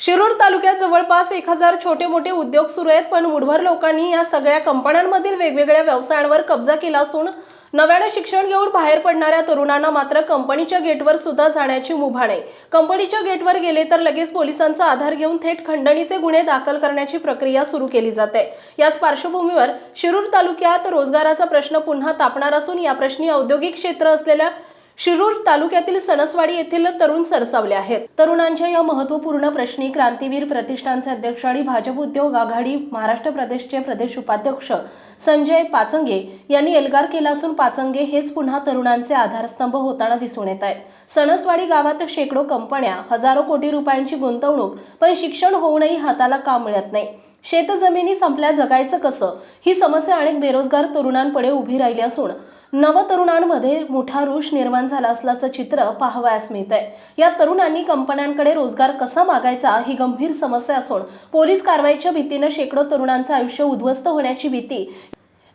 शिरूर तालुक्यात जवळपास एक हजार छोटे मोठे उद्योग सुरू आहेत पण मुठभर लोकांनी या सगळ्या कंपन्यांमधील वेगवेगळ्या व्यवसायांवर कब्जा केला असून नव्याने शिक्षण घेऊन बाहेर पडणाऱ्या तरुणांना मात्र कंपनीच्या गेटवर सुद्धा जाण्याची मुभा नाही. कंपनीच्या गेटवर गेले तर लगेच पोलिसांचा आधार घेऊन थेट खंडणीचे गुन्हे दाखल करण्याची प्रक्रिया सुरू केली जाते. याच पार्श्वभूमीवर शिरूर तालुक्यात रोजगाराचा प्रश्न पुन्हा तापणार असून या प्रश्नी औद्योगिक क्षेत्र असलेल्या शिरूर तालुक्यातील सणसवाडी येथील तरुण सरसावले आहेत. तरुणांच्या या महत्त्वपूर्ण प्रश्नी क्रांतीवीर प्रतिष्ठानचे अध्यक्ष आणि भाजप उद्योग आघाडी महाराष्ट्र प्रदेशचे प्रदेश उपाध्यक्ष संजय पाचंगे यांनी एल्गार केला असून पाचंगे हेच पुन्हा तरुणांचे आधारस्तंभ होताना दिसून येत आहेत. सणसवाडी गावात शेकडो कंपन्या हजारो कोटी रुपयांची गुंतवणूक पण शिक्षण होऊनही हाताला काम मिळत नाही. शेतजमिनी संपल्या जगायचं कसं? ही समस्या अनेक बेरोजगार तरुणांपुढे उभी राहिली असून नवतरुणांमध्ये मोठा रोष निर्माण झाला असल्याचं चित्र पाहावयास मिळत आहे या तरुणांनी कंपन्यांकडे रोजगार कसा मागायचा ही गंभीर समस्या असून पोलीस कारवाईच्या भीतीनं शेकडो तरुणांचं आयुष्य उद्ध्वस्त होण्याची भीती.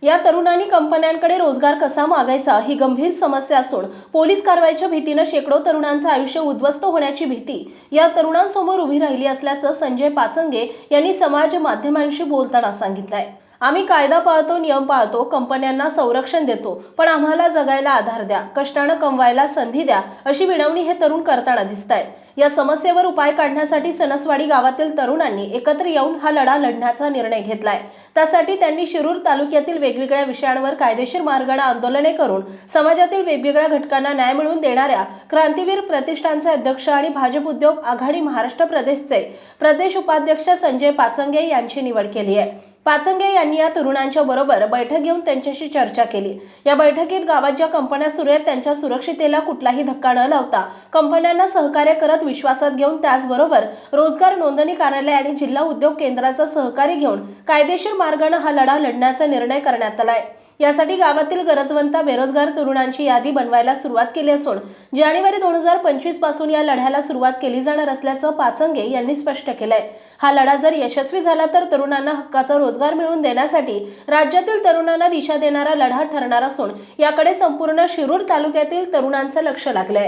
या तरुणांनी कंपन्यांकडे रोजगार कसा मागायचा ही गंभीर समस्या असून पोलीस कारवाईच्या भीतीनं शेकडो तरुणांचं आयुष्य उद्ध्वस्त होण्याची भीती. या तरुणांसमोर उभी राहिली असल्याचं संजय पाचंगे यांनी समाज माध्यमांशी बोलताना सांगितलंय. आम्ही कायदा पाळतो नियम पाळतो कंपन्यांना संरक्षण देतो पण आम्हाला जगायला आधार द्या कष्टानं कमवायला संधी द्या अशी विनवणी हे तरुण करताना दिसत आहेत या समस्येवर उपाय काढण्यासाठी सणसवाडी गावातील तरुणांनी एकत्र येऊन हा लढा लढण्याचा निर्णय घेतलाय. त्यासाठी त्यांनी शिरूर तालुक्यातील वेगवेगळ्या विषयांवर कायदेशीर मार्गाने आंदोलने करून समाजातील वेगवेगळ्या घटकांना न्याय मिळवून देणाऱ्या क्रांतीवीर प्रतिष्ठानचे अध्यक्ष आणि भाजप उद्योग आघाडी महाराष्ट्र प्रदेशचे प्रदेश उपाध्यक्ष संजय पाचंगे यांची निवड केली आहे. पाचंगे यांनी या तरुणांच्या बरोबर बैठक घेऊन त्यांच्याशी चर्चा केली. या बैठकीत गावात ज्या कंपन्या सुरू आहेत त्यांच्या सुरक्षितेला कुठलाही धक्का न लावता कंपन्यांना सहकार्य करत विश्वासात घेऊन त्याचबरोबर रोजगार नोंदणी कार्यालय आणि जिल्हा उद्योग केंद्राचा सहकार्य घेऊन कायदेशीर मार्गाने हा लढा लढण्याचा निर्णय करण्यात आलाय. यासाठी गावातील गरजवंत बेरोजगार तरुणांची यादी बनवायला सुरुवात केली असून जानेवारी दोन हजार पंचवीसपासून या लढ्याला सुरुवात केली जाणार असल्याचं पाचंगे यांनी स्पष्ट केलंय. हा लढा जर यशस्वी झाला तर तरुणांना हक्काचा रोजगार मिळवून देण्यासाठी राज्यातील तरुणांना दिशा देणारा लढा ठरणार असून याकडे संपूर्ण शिरूर तालुक्यातील तरुणांचं लक्ष लागलंय.